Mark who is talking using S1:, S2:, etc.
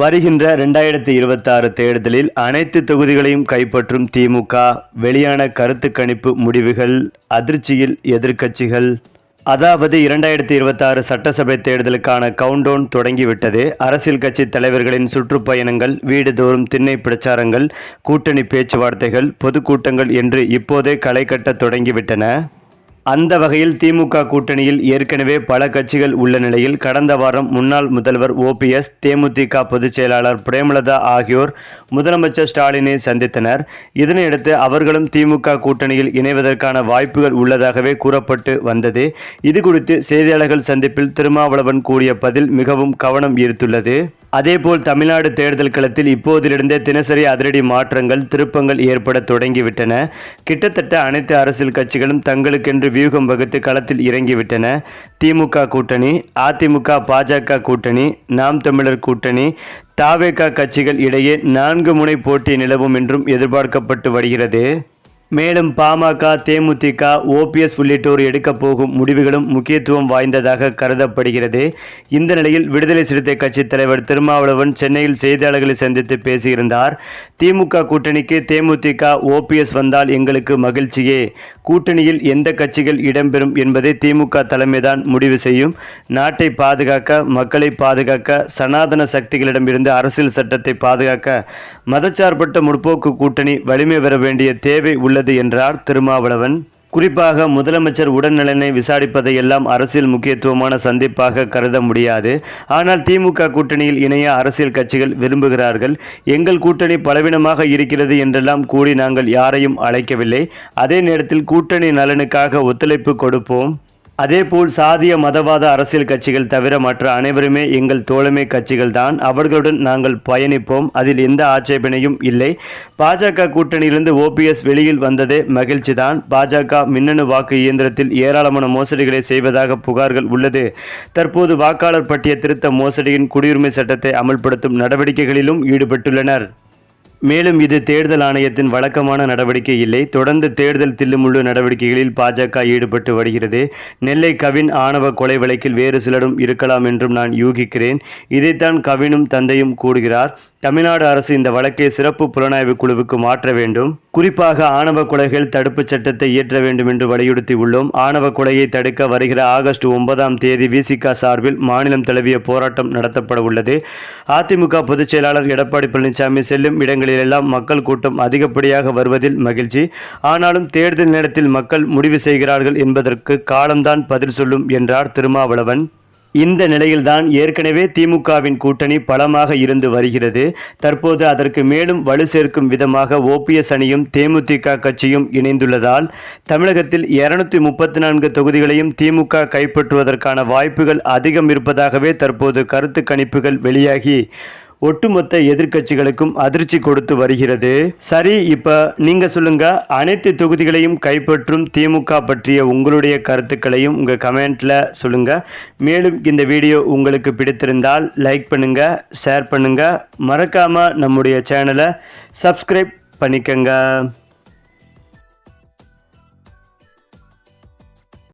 S1: வருகின்ற ரெண்டாயிரத்தி இருபத்தாறு தேர்தலில் அனைத்து தொகுதிகளையும் கைப்பற்றும் திமுக வெளியான கருத்து கணிப்பு முடிவுகள் அதிர்ச்சியில் எதிர்க்கட்சிகள் அதாவது இரண்டாயிரத்தி இருபத்தாறு சட்டசபை தேர்தலுக்கான கவுண்டவுன் தொடங்கிவிட்டது அரசியல் கட்சி தலைவர்களின் சுற்றுப்பயணங்கள் வீடுதோறும் திண்ணை பிரச்சாரங்கள் கூட்டணி பேச்சுவார்த்தைகள் பொதுக்கூட்டங்கள் என்று இப்போதே களை கட்ட தொடங்கிவிட்டன அந்த வகையில் திமுக கூட்டணியில் ஏற்கனவே பல கட்சிகள் உள்ள நிலையில் கடந்த வாரம் முன்னாள் முதல்வர் ஓபிஎஸ் தேமுதிக பொதுச் செயலாளர் பிரேமலதா ஆகியோர் முதலமைச்சர் ஸ்டாலினை சந்தித்தனர் இதனையடுத்து அவர்களும் திமுக கூட்டணியில் இணைவதற்கான வாய்ப்புகள் உள்ளதாகவே கூறப்பட்டு வந்தது இதுகுறித்து செய்தியாளர்கள் சந்திப்பில் திருமாவளவன் கூறிய பதில் மிகவும் கவனம் ஈர்த்துள்ளது அதேபோல் தமிழ்நாடு தேர்தல் களத்தில் இப்போதிலிருந்தே தினசரி அதிரடி மாற்றங்கள் திருப்பங்கள் ஏற்பட தொடங்கிவிட்டன கிட்டத்தட்ட அனைத்து அரசியல் கட்சிகளும் தங்களுக்கென்று வியூகம் வகுத்து களத்தில் இறங்கிவிட்டன திமுக கூட்டணி அதிமுக பாஜக கூட்டணி நாம் தமிழர் கூட்டணி தாவேகா கட்சிகள் இடையே நான்கு முனை போட்டி நிலவும் என்றும் எதிர்பார்க்கப்பட்டு வருகிறது மேலும் பாமக தேமுதிக ஓபிஎஸ் உள்ளிட்டோர் எடுக்கப் போகும் முடிவுகளும் முக்கியத்துவம் வாய்ந்ததாக கருதப்படுகிறது இந்த நிலையில் விடுதலை சிறுத்தை கட்சி தலைவர் திருமாவளவன் சென்னையில் செய்தியாளர்களை சந்தித்து பேசியிருந்தார் திமுக கூட்டணிக்கு தேமுதிக ஓபிஎஸ் வந்தால் எங்களுக்கு மகிழ்ச்சியே கூட்டணியில் எந்த கட்சிகள் இடம்பெறும் என்பதை திமுக தலைமைதான் முடிவு செய்யும் நாட்டை பாதுகாக்க மக்களை பாதுகாக்க சனாதன சக்திகளிடமிருந்து அரசியல் சட்டத்தை பாதுகாக்க மதச்சார்பட்ட முற்போக்கு கூட்டணி வலிமை பெற வேண்டிய தேவை உள்ள உள்ளது என்றார் திருமாவளவன் குறிப்பாக முதலமைச்சர் உடல்நலனை விசாரிப்பதை எல்லாம் அரசியல் முக்கியத்துவமான சந்திப்பாக கருத முடியாது ஆனால் திமுக கூட்டணியில் இணைய அரசியல் கட்சிகள் விரும்புகிறார்கள் எங்கள் கூட்டணி பலவீனமாக இருக்கிறது என்றெல்லாம் கூடி நாங்கள் யாரையும் அழைக்கவில்லை அதே நேரத்தில் கூட்டணி நலனுக்காக ஒத்துழைப்பு கொடுப்போம் அதேபோல் சாதிய மதவாத அரசியல் கட்சிகள் தவிர மற்ற அனைவருமே எங்கள் தோழமை கட்சிகள் தான் அவர்களுடன் நாங்கள் பயணிப்போம் அதில் எந்த ஆட்சேபனையும் இல்லை பாஜக கூட்டணியிலிருந்து ஓபிஎஸ் வெளியில் வந்ததே மகிழ்ச்சி தான் பாஜக மின்னணு வாக்கு இயந்திரத்தில் ஏராளமான மோசடிகளை செய்வதாக புகார்கள் உள்ளது தற்போது வாக்காளர் பட்டிய திருத்த மோசடியின் குடியுரிமை சட்டத்தை அமல்படுத்தும் நடவடிக்கைகளிலும் ஈடுபட்டுள்ளனர் மேலும் இது தேர்தல் ஆணையத்தின் வழக்கமான நடவடிக்கை இல்லை தொடர்ந்து தேர்தல் தில்லுமுள்ளு நடவடிக்கைகளில் பாஜக ஈடுபட்டு வருகிறது நெல்லை கவின் ஆணவ கொலை வழக்கில் வேறு சிலரும் இருக்கலாம் என்றும் நான் யூகிக்கிறேன் இதைத்தான் கவினும் தந்தையும் கூடுகிறார் தமிழ்நாடு அரசு இந்த வழக்கை சிறப்பு புலனாய்வு குழுவுக்கு மாற்ற வேண்டும் குறிப்பாக ஆணவ கொலைகள் தடுப்புச் சட்டத்தை இயற்ற வேண்டும் என்று வலியுறுத்தி உள்ளோம் ஆணவ கொலையை தடுக்க வருகிற ஆகஸ்ட் ஒன்பதாம் தேதி விசிகா சார்பில் மாநிலம் தழுவிய போராட்டம் நடத்தப்பட உள்ளது அதிமுக பொதுச் செயலாளர் எடப்பாடி பழனிசாமி செல்லும் இடங்களிலெல்லாம் மக்கள் கூட்டம் அதிகப்படியாக வருவதில் மகிழ்ச்சி ஆனாலும் தேர்தல் நேரத்தில் மக்கள் முடிவு செய்கிறார்கள் என்பதற்கு காலம்தான் பதில் சொல்லும் என்றார் திருமாவளவன் இந்த நிலையில்தான் ஏற்கனவே திமுகவின் கூட்டணி பலமாக இருந்து வருகிறது தற்போது அதற்கு மேலும் வலு சேர்க்கும் விதமாக ஓபிஎஸ் அணியும் தேமுதிக கட்சியும் இணைந்துள்ளதால் தமிழகத்தில் இருநூத்தி முப்பத்தி நான்கு தொகுதிகளையும் திமுக கைப்பற்றுவதற்கான வாய்ப்புகள் அதிகம் இருப்பதாகவே தற்போது கருத்து கணிப்புகள் வெளியாகி ஒட்டுமொத்த எதிர்க்கட்சிகளுக்கும் அதிர்ச்சி கொடுத்து வருகிறது
S2: சரி இப்ப நீங்க சொல்லுங்க அனைத்து தொகுதிகளையும் கைப்பற்றும் திமுக பற்றிய உங்களுடைய கருத்துக்களையும் உங்க கமெண்ட்ல சொல்லுங்க மேலும் இந்த வீடியோ உங்களுக்கு பிடித்திருந்தால் லைக் பண்ணுங்க ஷேர் பண்ணுங்க மறக்காம நம்முடைய சேனலை சப்ஸ்கிரைப் பண்ணிக்கங்க